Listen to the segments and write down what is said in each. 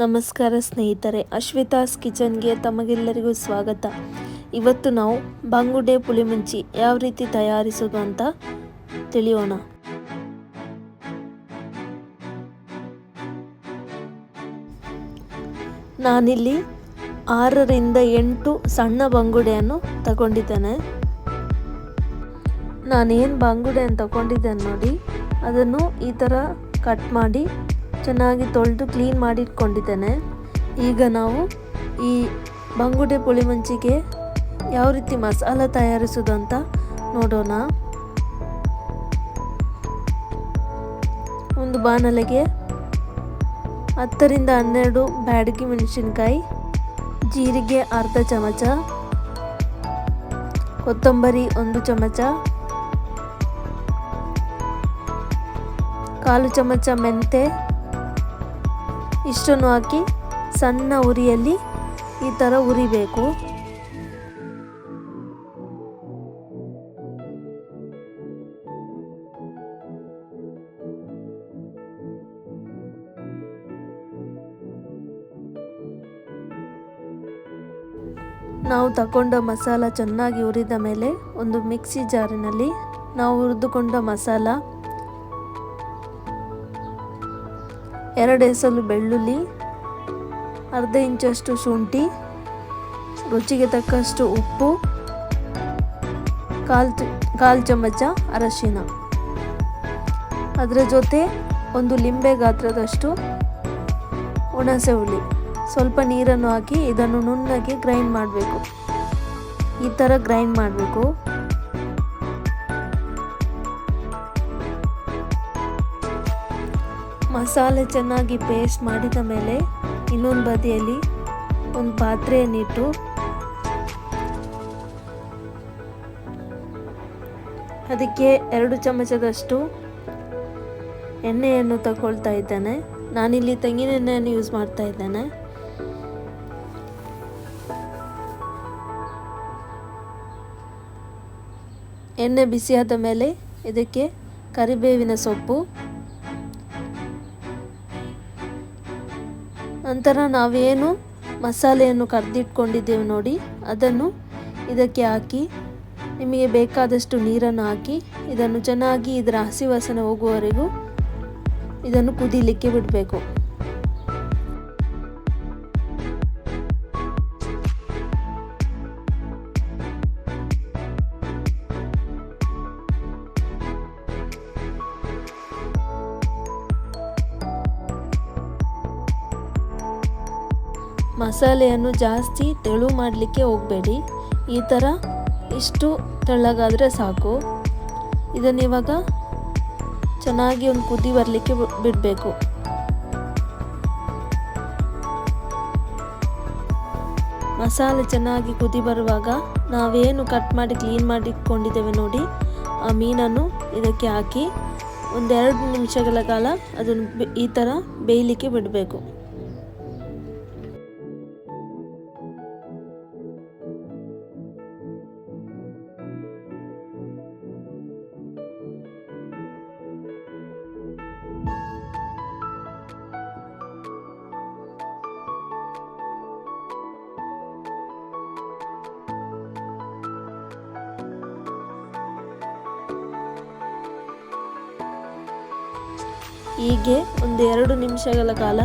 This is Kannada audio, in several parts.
ನಮಸ್ಕಾರ ಸ್ನೇಹಿತರೆ, ಅಶ್ವಿತಾಸ್ ಕಿಚನ್ಗೆ ತಮಗೆಲ್ಲರಿಗೂ ಸ್ವಾಗತ. ಇವತ್ತು ನಾವು ಬಂಗುಡೆ ಪುಳಿಮುಂಚಿ ಯಾವ ರೀತಿ ತಯಾರಿಸೋದು ಅಂತ ತಿಳಿಯೋಣ. ನಾನಿಲ್ಲಿ ಆರರಿಂದ ಎಂಟು ಸಣ್ಣ ಬಂಗುಡೆಯನ್ನು ತಗೊಂಡಿದ್ದೇನೆ. ನಾನೇನು ಅಂತ ತಗೊಂಡಿದ್ದೇನೆ ನೋಡಿ, ಅದನ್ನು ಈ ಥರ ಕಟ್ ಮಾಡಿ ಚೆನ್ನಾಗಿ ತೊಳೆದು ಕ್ಲೀನ್ ಮಾಡಿಟ್ಕೊಂಡಿದ್ದೇನೆ. ಈಗ ನಾವು ಈ ಬಂಗುಡೆ ಪುಳಿಮಂಚಿಗೆ ಯಾವ ರೀತಿ ಮಸಾಲ ತಯಾರಿಸೋದು ಅಂತ ನೋಡೋಣ. ಒಂದು ಬಾಣಲೆಗೆ ಹತ್ತರಿಂದ ಹನ್ನೆರಡು ಬ್ಯಾಡಗಿ ಮೆಣಸಿನ್ಕಾಯಿ, ಜೀರಿಗೆ ಅರ್ಧ ಚಮಚ, ಕೊತ್ತಂಬರಿ ಒಂದು ಚಮಚ, ಕಾಲು ಚಮಚ ಮೆಂತೆ ಇಷ್ಟನ್ನು ಹಾಕಿ ಸಣ್ಣ ಉರಿಯಲ್ಲಿ ಈ ಥರ ಉರಿಬೇಕು. ನಾವು ತಗೊಂಡ ಮಸಾಲ ಚೆನ್ನಾಗಿ ಉರಿದ ಮೇಲೆ ಒಂದು ಮಿಕ್ಸಿ ಜಾರಿನಲ್ಲಿ ನಾವು ಹುರಿದುಕೊಂಡ ಮಸಾಲ ಎರಡು ಎಸಲು ಬೆಳ್ಳುಳ್ಳಿ, ಅರ್ಧ ಇಂಚಷ್ಟು ಶುಂಠಿ, ರುಚಿಗೆ ತಕ್ಕಷ್ಟು ಉಪ್ಪು, ಕಾಲು ಕಾಲು ಚಮಚ ಅರಶಿನ. ಅದರ ಜೊತೆ ಒಂದು ಲಿಂಬೆ ಗಾತ್ರದಷ್ಟು ಹುಣಸೆ ಹುಳಿ. ಸ್ವಲ್ಪ ನೀರನ್ನು ಹಾಕಿ ಇದನ್ನು ನುಣ್ಣಗೆ ಗ್ರೈಂಡ್ ಮಾಡಬೇಕು. ಈ ಥರ ಗ್ರೈಂಡ್ ಮಾಡಬೇಕು. ಮಸಾಲೆ ಚೆನ್ನಾಗಿ ಪೇಸ್ಟ್ ಮಾಡಿದ ಮೇಲೆ ಇನ್ನೊಂದು ಬದಿಯಲ್ಲಿ ಒಂದು ಪಾತ್ರೆಯನ್ನಿಟ್ಟು ಅದಕ್ಕೆ ಎರಡು ಚಮಚದಷ್ಟು ಎಣ್ಣೆಯನ್ನು ತಗೊಳ್ತಾ ಇದ್ದೇನೆ. ನಾನಿಲ್ಲಿ ತೆಂಗಿನ ಎಣ್ಣೆಯನ್ನು ಯೂಸ್ ಮಾಡ್ತಾ ಇದ್ದೇನೆ. ಎಣ್ಣೆ ಬಿಸಿಯಾದ ಮೇಲೆ ಇದಕ್ಕೆ ಕರಿಬೇವಿನ ಸೊಪ್ಪು ನಂತರ ನಾವೇನು ಮಸಾಲೆಯನ್ನು ಕರೆದಿಟ್ಕೊಂಡಿದ್ದೇವೆ ನೋಡಿ, ಅದನ್ನು ಇದಕ್ಕೆ ಹಾಕಿ, ನಿಮಗೆ ಬೇಕಾದಷ್ಟು ನೀರನ್ನು ಹಾಕಿ, ಇದನ್ನು ಚೆನ್ನಾಗಿ ಇದರ ಹಸಿವಾಸನೆ ಹೋಗುವವರೆಗೂ ಇದನ್ನು ಕುದೀಲಿಕ್ಕೆ ಬಿಡಬೇಕು. ಮಸಾಲೆಯನ್ನು ಜಾಸ್ತಿ ತೆಳು ಮಾಡಲಿಕ್ಕೆ ಹೋಗಬೇಡಿ. ಈ ಥರ ಇಷ್ಟು ತೆಳ್ಳಗಾದರೆ ಸಾಕು. ಇದನ್ನು ಇವಾಗ ಚೆನ್ನಾಗಿ ಒಂದು ಕುದಿ ಬರಲಿಕ್ಕೆ ಬಿಡಬೇಕು. ಮಸಾಲೆ ಚೆನ್ನಾಗಿ ಕುದಿ ಬರುವಾಗ ನಾವೇನು ಕಟ್ ಮಾಡಿ ಕ್ಲೀನ್ ಮಾಡಿ ಇಟ್ಕೊಂಡಿದ್ದೇವೆ ನೋಡಿ, ಆ ಮೀನನ್ನು ಇದಕ್ಕೆ ಹಾಕಿ ಒಂದೆರಡು ನಿಮಿಷಗಳ ಕಾಲ ಅದನ್ನು ಈ ಥರ ಬೇಯಲಿಕ್ಕೆ ಬಿಡಬೇಕು. ಹೀಗೆ ಒಂದು ಎರಡು ನಿಮಿಷಗಳ ಕಾಲ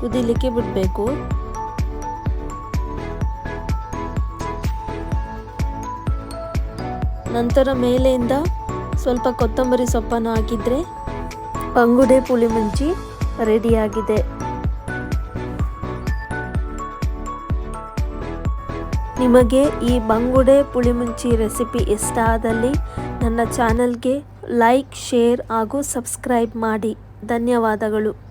ಕುದಿಲಿಕ್ಕೆ ಬಿಡಬೇಕು. ನಂತರ ಮೇಲೆಯಿಂದ ಸ್ವಲ್ಪ ಕೊತ್ತಂಬರಿ ಸೊಪ್ಪನ್ನು ಹಾಕಿದರೆ ಪಂಗುಡೆ ಪುಳಿಮುಂಚಿ ರೆಡಿಯಾಗಿದೆ. ನಿಮಗೆ ಈ ಬಂಗುಡೆ ಪುಳಿಮುಂಚಿ ರೆಸಿಪಿ ಇಷ್ಟ ಆದಲ್ಲಿ ನನ್ನ ಚಾನಲ್ಗೆ ಲೈಕ್, ಶೇರ್ ಹಾಗೂ ಸಬ್ಸ್ಕ್ರೈಬ್ ಮಾಡಿ. ಧನ್ಯವಾದಗಳು.